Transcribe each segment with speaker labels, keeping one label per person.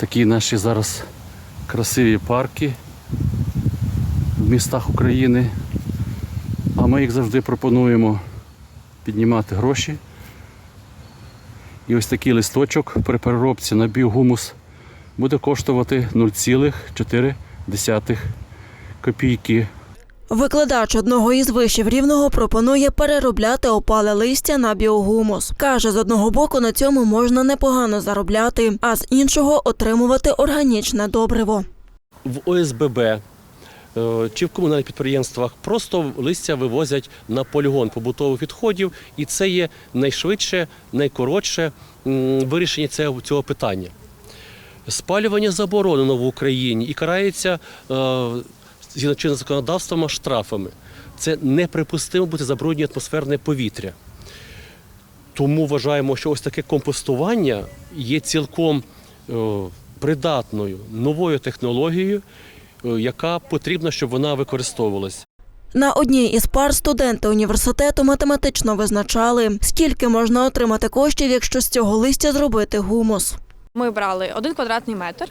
Speaker 1: Такі наші зараз красиві парки в містах України. А ми їх завжди пропонуємо піднімати гроші. І ось такий листочок при переробці на біогумус буде коштувати 0,4 копійки.
Speaker 2: Викладач одного із вишів рівного пропонує переробляти опале листя на біогумус. Каже, з одного боку на цьому можна непогано заробляти, а з іншого отримувати органічне добриво.
Speaker 3: в ОСББ е, чи в комунальних підприємствах просто листя вивозять на полігон побутових відходів, і це є найшвидше, найкоротше вирішення цього, питання. Спалювання заборонено в Україні і карається е, згідно чинного законодавством штрафами. Це неприпустимо бути забруднює атмосферне повітря. Тому вважаємо, що ось таке компостування є цілком е, придатною новою технологією, е, яка потрібна, щоб вона використовувалась.
Speaker 2: На одній із пар студенти університету математично визначали, скільки можна отримати коштів, якщо з цього листя зробити гумус.
Speaker 4: Ми брали один квадратний метр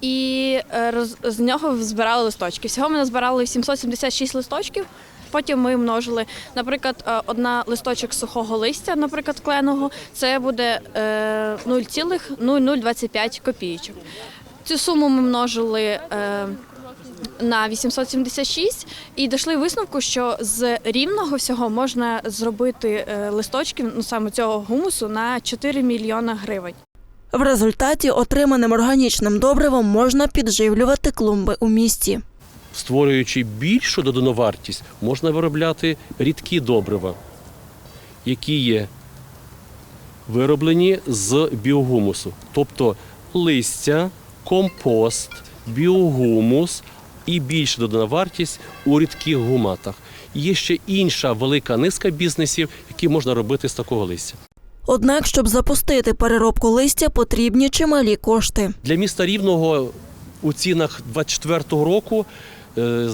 Speaker 4: і е, з нього збирали листочки. Всього ми назбирали 776 листочків. Потім ми множили, наприклад, е, одна листочок сухого листя, наприклад, кленого, це буде е, 0,0025 копійочок. Цю суму ми множили е, на 876 і дійшли висновку, що з рівного всього можна зробити е, листочків, ну саме цього гумусу, на 4 мільйона гривень.
Speaker 2: В результаті отриманим органічним добривом можна підживлювати клумби у місті.
Speaker 3: Створюючи більшу додану вартість, можна виробляти рідкі добрива, які є вироблені з біогумусу, тобто листя, компост, біогумус і більша додана вартість у рідких гуматах. Є ще інша велика низка бізнесів, які можна робити з такого листя.
Speaker 2: Однак, щоб запустити переробку листя, потрібні чималі кошти.
Speaker 3: Для міста Рівного у цінах 24-го року е,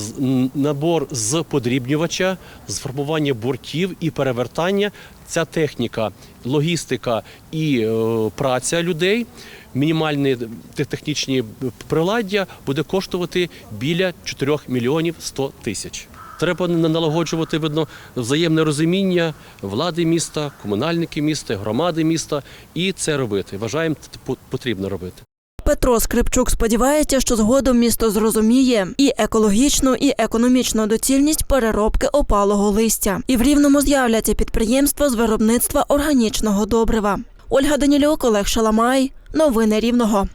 Speaker 3: набор з подрібнювача, з формування бортів і перевертання. Ця техніка, логістика і е, праця людей, мінімальні технічні приладдя буде коштувати біля 4 мільйонів 100 тисяч. Треба на- налагоджувати видно взаємне розуміння влади міста, комунальники міста, громади міста, і це робити. Вважаємо, по- потрібно робити.
Speaker 2: Петро Скрипчук сподівається, що згодом місто зрозуміє і екологічну, і економічну доцільність переробки опалого листя. І в рівному з'являться підприємства з виробництва органічного добрива. Ольга Данілюк, Олег Шаламай. Новини Рівного.